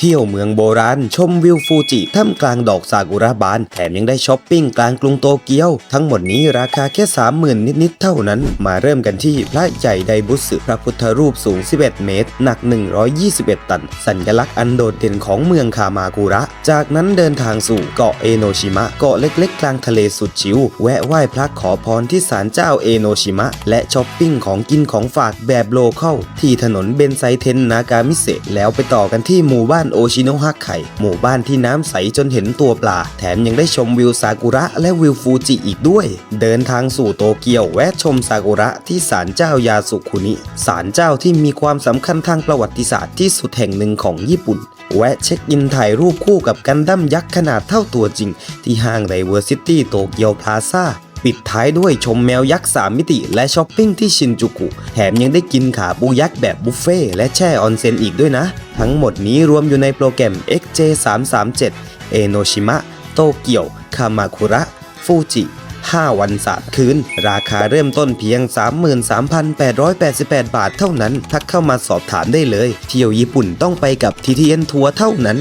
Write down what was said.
เที่ยวเมืองโบราณ ชมวิวฟูจิท่ามกลางดอกซากุระบาน แถมยังได้ช้อปปิ้งกลางกรุงโตเกียว ทั้งหมดนี้ราคาแค่ 30,000 นิดๆ เท่านั้น มาเริ่มกันที่พระใหญ่ไดบุสึพระพุทธรูปสูง 11 เมตร หนัก 121 ตัน สัญลักษณ์อันโดดเด่นของเมืองคามากุระ จากนั้นเดินทางสู่เกาะเอโนชิมะ เกาะเล็กๆ กลางทะเลสุดชิว แวะไหว้พระขอพรที่ศาลเจ้าเอโนชิมะ และช้อปปิ้งของกินของฝากแบบโลเคอลที่ถนนเบนไซเทนนากามิเซะแล้วไปต่อกันที่หมู่บ้านโอชิโนะฮักไข่หมู่บ้านที่น้ำใสจนเห็นตัวปลา แถมยังได้ชมวิวซากุระและวิวฟูจิอีกด้วย เดินทางสู่โตเกียวแวะชมซากุระที่ศาลเจ้ายาสุคุนิศาลเจ้าที่มีความสำคัญทางประวัติศาสตร์ที่สุดแห่งหนึ่งของญี่ปุ่น แวะเช็คอินถ่ายรูปคู่กับกันดั้มยักษ์ขนาดเท่าตัวจริง ที่ห้างไดเวอร์ซิตี้โตเกียวพลาซ่า ปิดท้ายด้วยชมแมวยักษ์ 3 มิติ และช้อปปิ้งที่ชินจูกุ แถมยังได้กินขาปูยักษ์แบบบุฟเฟ่และแช่ออนเซ็นอีกด้วยนะ ทั้งหมดนี้รวมอยู่ในโปรแกรม XJ337 เอโนชิมะ โตเกียว คามาคุระ ฟูจิ 5 วันสามคืน ราคาเริ่มต้นเพียง 33,888 บาทเท่านั้น ทักเข้ามาสอบถามได้เลย เที่ยวญี่ปุ่นต้องไปกับ TTN ทัวร์เท่านั้น